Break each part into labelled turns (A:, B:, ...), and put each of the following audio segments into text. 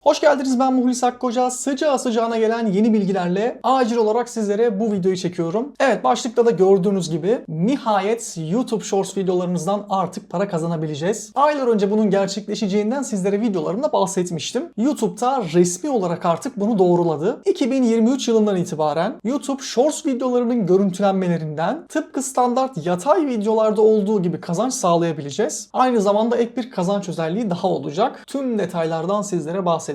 A: Hoş geldiniz ben Muhlis Akkoca. Sıcağı sıcağına gelen yeni bilgilerle acil olarak sizlere bu videoyu çekiyorum. Evet başlıkta da gördüğünüz gibi nihayet YouTube Shorts videolarımızdan artık para kazanabileceğiz. Aylar önce bunun gerçekleşeceğinden sizlere videolarımda bahsetmiştim. YouTube'da resmi olarak artık bunu doğruladı. 2023 yılından itibaren YouTube Shorts videolarının görüntülenmelerinden tıpkı standart yatay videolarda olduğu gibi kazanç sağlayabileceğiz. Aynı zamanda ek bir kazanç özelliği daha olacak. Tüm detaylardan sizlere bahsedeceğim.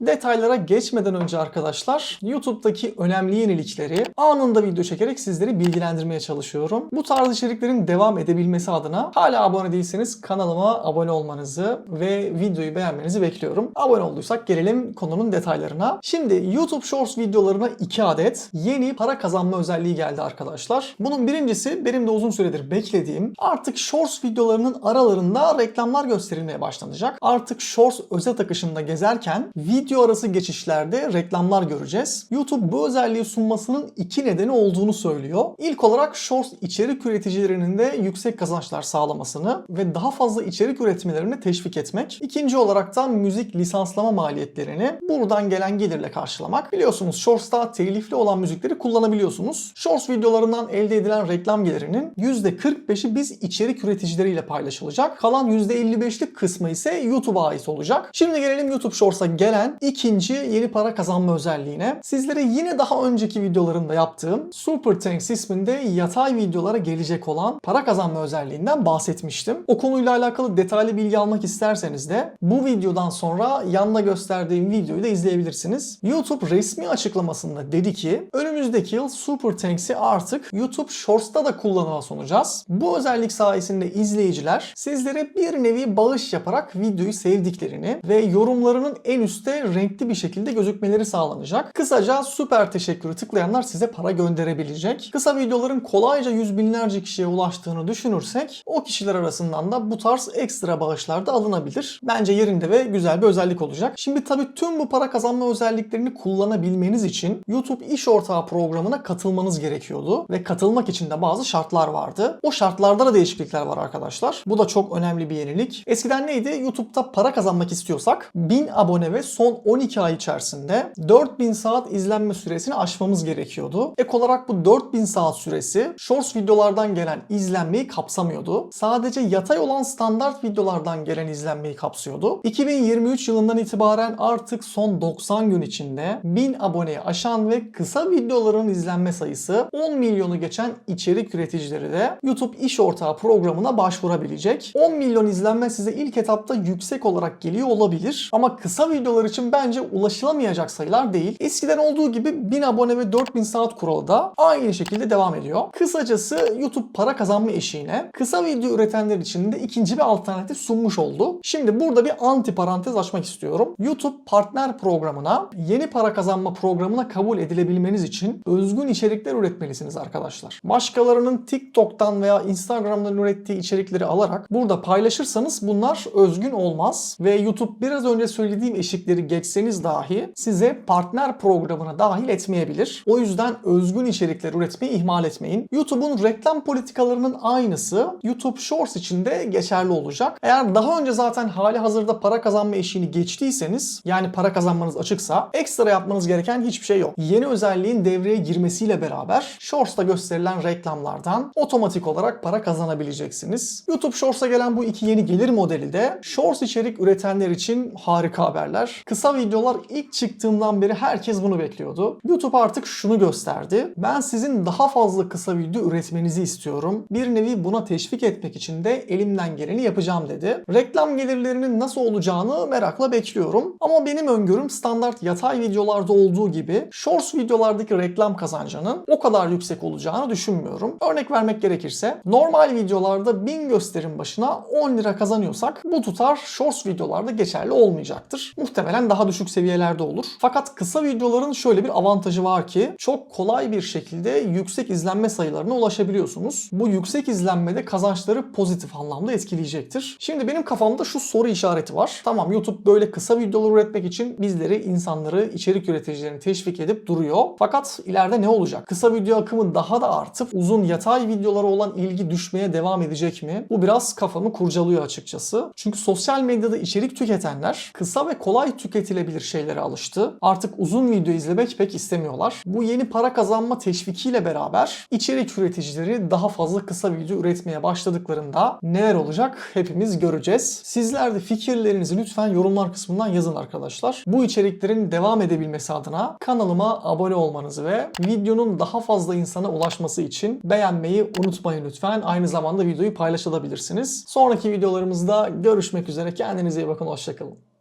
A: Detaylara geçmeden önce arkadaşlar YouTube'daki önemli yenilikleri anında video çekerek sizleri bilgilendirmeye çalışıyorum. Bu tarz içeriklerin devam edebilmesi adına hala abone değilseniz kanalıma abone olmanızı ve videoyu beğenmenizi bekliyorum. Abone olduysak gelelim konunun detaylarına. Şimdi YouTube Shorts videolarına 2 adet yeni para kazanma özelliği geldi arkadaşlar. Bunun birincisi benim de uzun süredir beklediğim artık Shorts videolarının aralarında reklamlar gösterilmeye başlanacak. Artık Shorts özet akışında gezerken video arası geçişlerde reklamlar göreceğiz. YouTube bu özelliği sunmasının iki nedeni olduğunu söylüyor. İlk olarak Shorts içerik üreticilerinin de yüksek kazançlar sağlamasını ve daha fazla içerik üretmelerini teşvik etmek. İkinci olarak da müzik lisanslama maliyetlerini buradan gelen gelirle karşılamak. Biliyorsunuz Shorts'ta telifli olan müzikleri kullanabiliyorsunuz. Shorts videolarından elde edilen reklam gelirinin %45'i biz içerik üreticileriyle paylaşılacak. Kalan %55'lik kısmı ise YouTube'a ait olacak. Şimdi gelelim YouTube Shorts'a gelen ikinci yeni para kazanma özelliğine. Sizlere yine daha önceki videolarımda yaptığım Super Thanks isminde yatay videolara gelecek olan para kazanma özelliğinden bahsetmiştim. O konuyla alakalı detaylı bilgi almak isterseniz de bu videodan sonra yanına gösterdiğim videoyu da izleyebilirsiniz. YouTube resmi açıklamasında dedi ki önümüzdeki yıl Super Thanks'i artık YouTube Shorts'ta da kullanıma sunacağız. Bu özellik sayesinde izleyiciler sizlere bir nevi bağış yaparak videoyu sevdiklerini ve yorumlarının en üstte renkli bir şekilde gözükmeleri sağlanacak. Kısaca süper teşekkürü tıklayanlar size para gönderebilecek. Kısa videoların kolayca yüz binlerce kişiye ulaştığını düşünürsek o kişiler arasından da bu tarz ekstra bağışlar da alınabilir. Bence yerinde ve güzel bir özellik olacak. Şimdi tabii tüm bu para kazanma özelliklerini kullanabilmeniz için YouTube İş Ortağı programına katılmanız gerekiyordu ve katılmak için de bazı şartlar vardı. O şartlarda da değişiklikler var arkadaşlar. Bu da çok önemli bir yenilik. Eskiden neydi? YouTube'da para kazanmak istiyorsak 1000 abone ve son 12 ay içerisinde 4000 saat izlenme süresini aşmamız gerekiyordu. Ek olarak bu 4000 saat süresi Shorts videolardan gelen izlenmeyi kapsamıyordu. Sadece yatay olan standart videolardan gelen izlenmeyi kapsıyordu. 2023 yılından itibaren artık son 90 gün içinde 1000 aboneyi aşan ve kısa videoların izlenme sayısı 10 milyonu geçen içerik üreticileri de YouTube İş Ortağı programına başvurabilecek. 10 milyon izlenme size ilk etapta yüksek olarak geliyor olabilir ama kısa videolar için bence ulaşılamayacak sayılar değil. Eskiden olduğu gibi 1000 abone ve 4000 saat kuralı da aynı şekilde devam ediyor. Kısacası YouTube para kazanma eşiğine kısa video üretenler için de ikinci bir alternatif sunmuş oldu. Şimdi burada bir anti parantez açmak istiyorum. YouTube partner programına yeni para kazanma programına kabul edilebilmeniz için özgün içerikler üretmelisiniz arkadaşlar. Başkalarının TikTok'tan veya Instagram'dan ürettiği içerikleri alarak burada paylaşırsanız bunlar özgün olmaz ve YouTube biraz önce söylediğim eşikleri geçseniz dahi size partner programına dahil etmeyebilir. O yüzden özgün içerikler üretmeyi ihmal etmeyin. YouTube'un reklam politikalarının aynısı YouTube Shorts için de geçerli olacak. Eğer daha önce zaten hali hazırda para kazanma eşiğini geçtiyseniz yani para kazanmanız açıksa ekstra yapmanız gereken hiçbir şey yok. Yeni özelliğin devreye girmesiyle beraber Shorts'ta gösterilen reklamlardan otomatik olarak para kazanabileceksiniz. YouTube Shorts'a gelen bu iki yeni gelir modeli de Shorts içerik üretenler için harika haberler. Kısa videolar ilk çıktığından beri herkes bunu bekliyordu. YouTube artık şunu gösterdi. Ben sizin daha fazla kısa video üretmenizi istiyorum. Bir nevi buna teşvik etmek için de elimden geleni yapacağım dedi. Reklam gelirlerinin nasıl olacağını merakla bekliyorum. Ama benim öngörüm standart yatay videolarda olduğu gibi Shorts videolardaki reklam kazancının o kadar yüksek olacağını düşünmüyorum. Örnek vermek gerekirse normal videolarda 1000 gösterim başına 10 lira kazanıyorsak bu tutar Shorts videolarda geçerli olmayacaktır. Muhtemelen daha düşük seviyelerde olur. Fakat kısa videoların şöyle bir avantajı var ki çok kolay bir şekilde yüksek izlenme sayılarına ulaşabiliyorsunuz. Bu yüksek izlenmede kazançları pozitif anlamda etkileyecektir. Şimdi benim kafamda şu soru işareti var. Tamam YouTube böyle kısa videolar üretmek için bizleri, insanları, içerik üreticilerini teşvik edip duruyor. Fakat ileride ne olacak? Kısa video akımı daha da artıp uzun yatay videolara olan ilgi düşmeye devam edecek mi? Bu biraz kafamı kurcalıyor açıkçası. Çünkü sosyal medyada içerik tüketenler kısa ve kolay tüketilebilir şeylere alıştı. Artık uzun video izlemek pek istemiyorlar. Bu yeni para kazanma teşvikiyle beraber içerik üreticileri daha fazla kısa video üretmeye başladıklarında neler olacak hepimiz göreceğiz. Sizler de fikirlerinizi lütfen yorumlar kısmından yazın arkadaşlar. Bu içeriklerin devam edebilmesi adına kanalıma abone olmanızı ve videonun daha fazla insana ulaşması için beğenmeyi unutmayın lütfen. Aynı zamanda videoyu paylaşabilirsiniz. Sonraki videolarımızda görüşmek üzere. Kendinize iyi bakın. Hoşçakalın.